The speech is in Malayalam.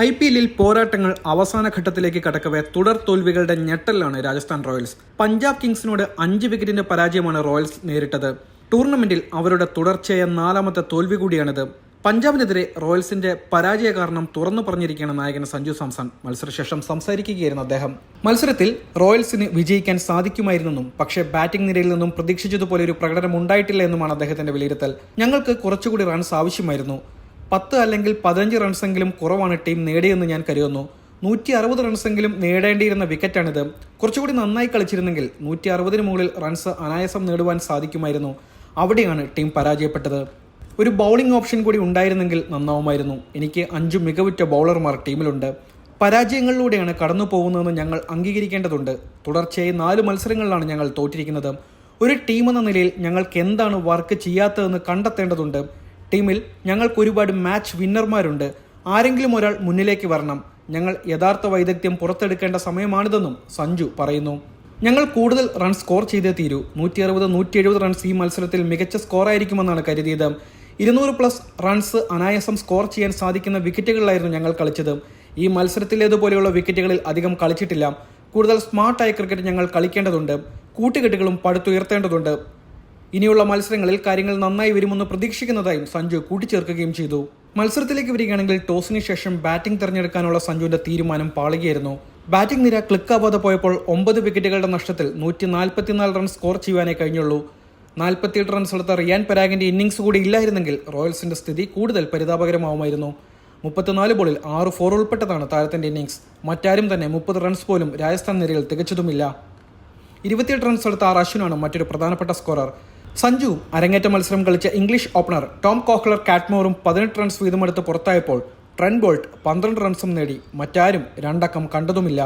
ഐ പി എല്ലിൽ പോരാട്ടങ്ങൾ അവസാന ഘട്ടത്തിലേക്ക് കടക്കവെ തുടർ തോൽവികളുടെ ഞെട്ടലാണ് രാജസ്ഥാൻ റോയൽസ്. പഞ്ചാബ് കിങ്സിനോട് അഞ്ച് വിക്കറ്റിന്റെ പരാജയമാണ് റോയൽസ് നേരിട്ടത്. ടൂർണമെന്റിൽ അവരുടെ തുടർച്ചയായ നാലാമത്തെ തോൽവി കൂടിയാണിത്. പഞ്ചാബിനെതിരെ റോയൽസിന്റെ പരാജയ കാരണം തുറന്നു പറഞ്ഞിരിക്കുകയാണ് നായകൻ സഞ്ജു സാംസൺ. മത്സരശേഷം സംസാരിക്കുകയായിരുന്നു അദ്ദേഹം. മത്സരത്തിൽ റോയൽസിന് വിജയിക്കാൻ സാധിക്കുമായിരുന്നെന്നും പക്ഷേ ബാറ്റിംഗ് നിരയിൽ നിന്നും പ്രതീക്ഷിച്ചതുപോലെ ഒരു പ്രകടനം ഉണ്ടായിട്ടില്ല എന്നുമാണ് അദ്ദേഹത്തിന്റെ വിലയിരുത്തൽ. ഞങ്ങൾക്ക് കുറച്ചുകൂടി റൺസ് ആവശ്യമായിരുന്നു. പത്ത് അല്ലെങ്കിൽ പതിനഞ്ച് റൺസെങ്കിലും കുറവാണ് ടീം നേടിയെന്ന് ഞാൻ കരുതുന്നു. നൂറ്റി അറുപത് റൺസെങ്കിലും നേടേണ്ടിയിരുന്ന വിക്കറ്റാണിത്. കുറച്ചുകൂടി നന്നായി കളിച്ചിരുന്നെങ്കിൽ നൂറ്റി അറുപതിന് മുകളിൽ റൺസ് അനായാസം നേടുവാൻ സാധിക്കുമായിരുന്നു. അവിടെയാണ് ടീം പരാജയപ്പെട്ടത്. ഒരു ബൗളിംഗ് ഓപ്ഷൻ കൂടി ഉണ്ടായിരുന്നെങ്കിൽ നന്നാവുമായിരുന്നു. എനിക്ക് അഞ്ച് മികവുറ്റ ബൗളർമാർ ടീമിലുണ്ട്. പരാജയങ്ങളിലൂടെയാണ് കടന്നു പോകുന്നതെന്ന് ഞങ്ങൾ അംഗീകരിക്കേണ്ടതുണ്ട്. തുടർച്ചയായി നാല് മത്സരങ്ങളിലാണ് ഞങ്ങൾ തോറ്റിരിക്കുന്നത്. ഒരു ടീം എന്ന നിലയിൽ ഞങ്ങൾക്ക് എന്താണ് വർക്ക് ചെയ്യാത്തതെന്ന് കണ്ടെത്തേണ്ടതുണ്ട്. ടീമിൽ ഞങ്ങൾക്ക് ഒരുപാട് മാച്ച് വിന്നർമാരുണ്ട്. ആരെങ്കിലും ഒരാൾ മുന്നിലേക്ക് വരണം. ഞങ്ങൾ യഥാർത്ഥ വൈദഗ്ധ്യം പുറത്തെടുക്കേണ്ട സമയമാണിതെന്നും സഞ്ജു പറയുന്നു. ഞങ്ങൾ കൂടുതൽ റൺ സ്കോർ ചെയ്തേ തീരൂ. നൂറ്റി അറുപത് നൂറ്റി എഴുപത് റൺസ് ഈ മത്സരത്തിൽ മികച്ച സ്കോർ സ്കോറായിരിക്കുമെന്നാണ് കരുതിയത്. ഇരുന്നൂറ് പ്ലസ് റൺസ് അനായാസം സ്കോർ ചെയ്യാൻ സാധിക്കുന്ന വിക്കറ്റുകളിലായിരുന്നു ഞങ്ങൾ കളിച്ചത്. ഈ മത്സരത്തിലേതുപോലെയുള്ള വിക്കറ്റുകളിൽ അധികം കളിച്ചിട്ടില്ല. കൂടുതൽ സ്മാർട്ടായ ക്രിക്കറ്റ് ഞങ്ങൾ കളിക്കേണ്ടതുണ്ട്. കൂട്ടുകെട്ടുകളും പടുത്തുയർത്തേണ്ടതുണ്ട്. ഇനിയുള്ള മത്സരങ്ങളിൽ കാര്യങ്ങൾ നന്നായി വരുമെന്ന് പ്രതീക്ഷിക്കുന്നതായും സഞ്ജു കൂട്ടിച്ചേർക്കുകയും ചെയ്തു. മത്സരത്തിലേക്ക് വരികയാണെങ്കിൽ ടോസിന് ശേഷം ബാറ്റിംഗ് തിരഞ്ഞെടുക്കാനുള്ള സഞ്ജുവിന്റെ തീരുമാനം പാളുകയായിരുന്നു. ബാറ്റിംഗ് നിര ക്ലിക്കാവാതെ പോയപ്പോൾ ഒമ്പത് വിക്കറ്റുകളുടെ നഷ്ടത്തിൽ നൂറ്റി നാൽപ്പത്തിനാല് റൺ സ്കോർ ചെയ്യാനേ കഴിഞ്ഞുള്ളൂ. നാൽപ്പത്തിയെട്ട് റൺസ് എടുത്ത റിയാൻ പരാഗിന്റെ ഇന്നിംഗ്സ് കൂടി ഇല്ലായിരുന്നെങ്കിൽ റോയൽസിന്റെ സ്ഥിതി കൂടുതൽ പരിതാപകരമാവുമായിരുന്നു. മുപ്പത്തിനാല് ബോളിൽ ആറ് ഫോർ ഉൾപ്പെട്ടതാണ് താരത്തിന്റെ ഇന്നിംഗ്സ്. മറ്റാരും തന്നെ മുപ്പത് റൺസ് പോലും രാജസ്ഥാൻ നിരയിൽ തികച്ചതുമില്ല. ഇരുപത്തിയെട്ട് റൺസ് എടുത്ത ആർ അശ്വിനാണ് മറ്റൊരു പ്രധാനപ്പെട്ട സ്കോറർ. സഞ്ജുവും അരങ്ങേറ്റ മത്സരം കളിച്ച ഇംഗ്ലീഷ് ഓപ്പണർ ടോം കോഹ്ലർ കാറ്റ്മോറും പതിനെട്ട് റൺസ് വീതമെടുത്ത് പുറത്തായപ്പോൾ ട്രെൻ ബോൾട്ട് പന്ത്രണ്ട് റൺസും നേടി മറ്റാരും രണ്ടക്കം കണ്ടതുമില്ല.